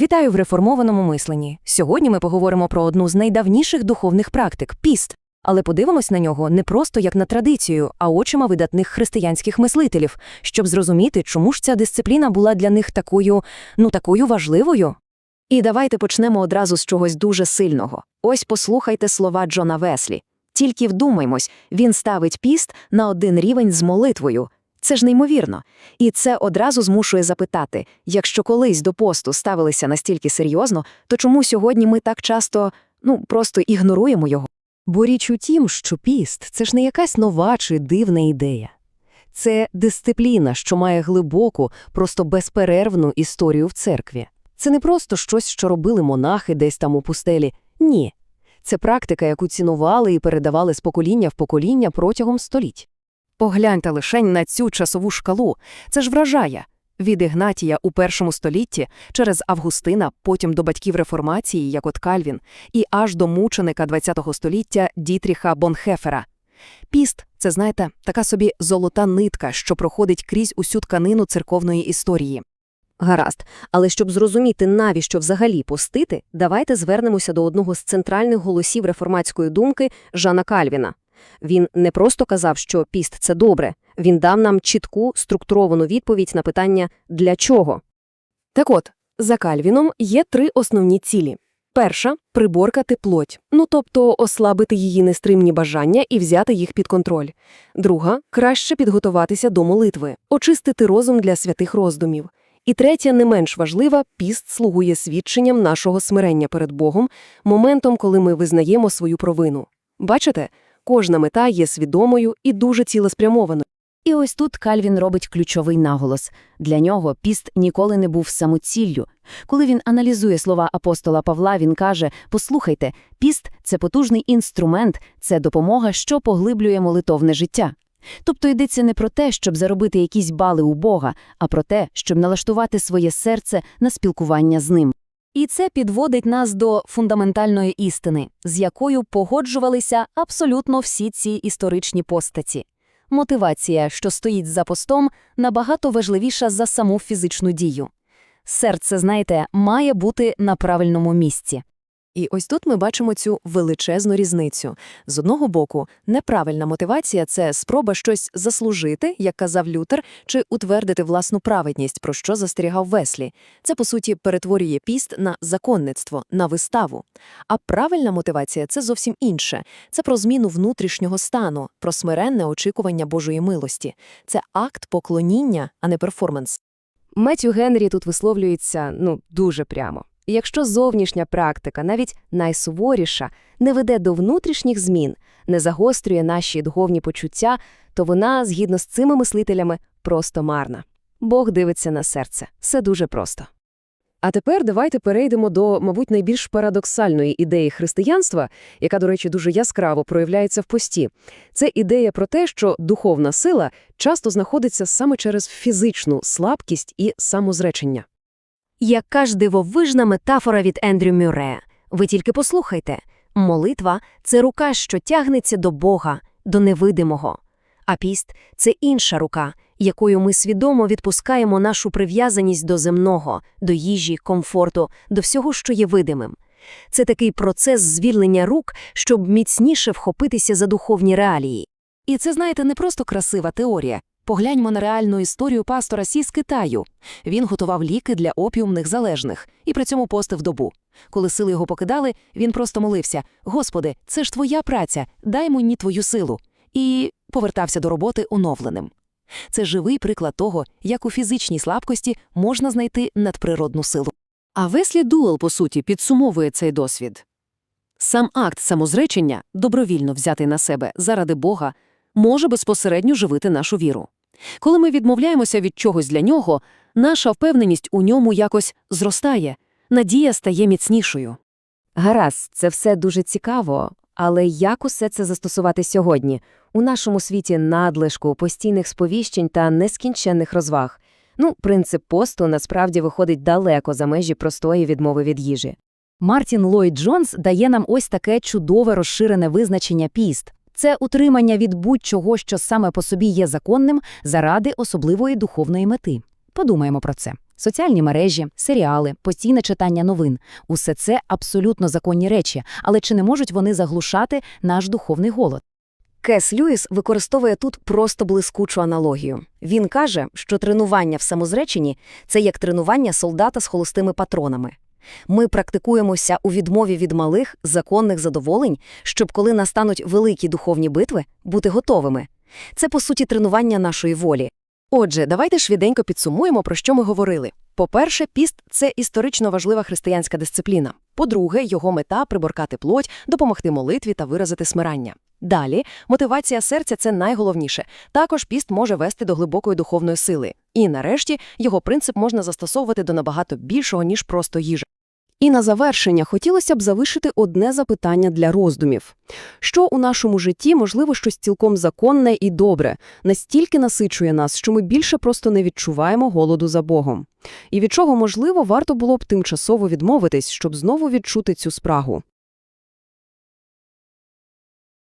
Вітаю в реформованому мисленні. Сьогодні ми поговоримо про одну з найдавніших духовних практик піст. Але подивимось на нього не просто як на традицію, а очима видатних християнських мислителів, щоб зрозуміти, чому ж ця дисципліна була для них такою, ну такою важливою. І давайте почнемо одразу з чогось дуже сильного. Ось послухайте слова Джона Веслі. Тільки вдумаймось, він ставить піст на один рівень з молитвою. Це ж неймовірно. І це одразу змушує запитати, якщо колись до посту ставилися настільки серйозно, то чому сьогодні ми так часто, ну, просто ігноруємо його? Бо річ у тім, що піст це ж не якась нова чи дивна ідея. Це дисципліна, що має глибоку, просто безперервну історію в церкві. Це не просто щось, що робили монахи десь там у пустелі. Ні. Це практика, яку цінували і передавали з покоління в покоління протягом століть. Погляньте лишень на цю часову шкалу. Це ж вражає. Від Ігнатія у першому столітті, через Августина, потім до батьків реформації, як от Кальвін, і аж до мученика ХХ століття Дітріха Бонхефера. Піст – це, знаєте, така собі золота нитка, що проходить крізь усю тканину церковної історії. Гаразд, але щоб зрозуміти, навіщо взагалі постити, давайте звернемося до одного з центральних голосів реформатської думки Жана Кальвіна. Він не просто казав, що піст – це добре, він дав нам чітку, структуровану відповідь на питання «для чого?». Так от, за Кальвіном є три основні цілі. Перша – приборкати плоть, ну тобто ослабити її нестримні бажання і взяти їх під контроль. Друга – краще підготуватися до молитви, очистити розум для святих роздумів. І третя, не менш важлива, піст слугує свідченням нашого смирення перед Богом, моментом, коли ми визнаємо свою провину. Бачите, кожна мета є свідомою і дуже цілеспрямованою. І ось тут Кальвін робить ключовий наголос. Для нього піст ніколи не був самоціллю. Коли він аналізує слова апостола Павла, він каже: Послухайте, піст це потужний інструмент, це допомога, що поглиблює молитовне життя. Тобто йдеться не про те, щоб заробити якісь бали у Бога, а про те, щоб налаштувати своє серце на спілкування з ним. І це підводить нас до фундаментальної істини, з якою погоджувалися абсолютно всі ці історичні постаті. Мотивація, що стоїть за постом, набагато важливіша за саму фізичну дію. Серце, знаєте, має бути на правильному місці. І ось тут ми бачимо цю величезну різницю. З одного боку, неправильна мотивація це спроба щось заслужити, як казав Лютер, чи утвердити власну праведність, про що застерігав Веслі. Це, по суті, перетворює піст на законництво, на виставу. А правильна мотивація це зовсім інше. Це про зміну внутрішнього стану, про смиренне очікування Божої милості. Це акт поклоніння, а не перформанс. Меттю Генрі тут висловлюється ну дуже прямо. Якщо зовнішня практика, навіть найсуворіша, не веде до внутрішніх змін, не загострює наші духовні почуття, то вона, згідно з цими мислителями, просто марна. Бог дивиться на серце. Все дуже просто. А тепер давайте перейдемо до, мабуть, найбільш парадоксальної ідеї християнства, яка, до речі, дуже яскраво проявляється в пості. Це ідея про те, що духовна сила часто знаходиться саме через фізичну слабкість і самозречення. Яка ж дивовижна метафора від Ендрю Мюрея. Ви тільки послухайте. Молитва – це рука, що тягнеться до Бога, до невидимого. А піст – це інша рука, якою ми свідомо відпускаємо нашу прив'язаність до земного, до їжі, комфорту, до всього, що є видимим. Це такий процес звільнення рук, щоб міцніше вхопитися за духовні реалії. І це, знаєте, не просто красива теорія. Погляньмо на реальну історію пастора Сі з Китаю. Він готував ліки для опіумних залежних і при цьому постив добу. Коли сили його покидали, він просто молився: Господи, це ж твоя праця, дай мені твою силу. І повертався до роботи оновленим. Це живий приклад того, як у фізичній слабкості можна знайти надприродну силу. А Веслі Дуел, по суті, підсумовує цей досвід. Сам акт самозречення, добровільно взятий на себе заради Бога, може безпосередньо живити нашу віру. Коли ми відмовляємося від чогось для нього, наша впевненість у ньому якось зростає, надія стає міцнішою. Гаразд, це все дуже цікаво, але як усе це застосувати сьогодні, у нашому світі надлишку, постійних сповіщень та нескінченних розваг? Ну, принцип посту насправді виходить далеко за межі простої відмови від їжі. Мартін Ллойд Джонс дає нам ось таке чудове розширене визначення піст. Це утримання від будь-чого, що саме по собі є законним, заради особливої духовної мети. Подумаємо про це. Соціальні мережі, серіали, постійне читання новин – усе це абсолютно законні речі, але чи не можуть вони заглушати наш духовний голод? Кес Льюіс використовує тут просто блискучу аналогію. Він каже, що тренування в самозреченні – це як тренування солдата з холостими патронами. Ми практикуємося у відмові від малих, законних задоволень, щоб коли настануть великі духовні битви, бути готовими. Це, по суті, тренування нашої волі. Отже, давайте швиденько підсумуємо, про що ми говорили. По-перше, піст – це історично важлива християнська дисципліна. По-друге, його мета – приборкати плоть, допомогти молитві та виразити смирання. Далі, мотивація серця – це найголовніше. Також піст може вести до глибокої духовної сили. І, нарешті, його принцип можна застосовувати до набагато більшого, ніж просто їжа. І на завершення хотілося б залишити одне запитання для роздумів. Що у нашому житті, можливо, щось цілком законне і добре, настільки насичує нас, що ми більше просто не відчуваємо голоду за Богом? І від чого, можливо, варто було б тимчасово відмовитись, щоб знову відчути цю спрагу?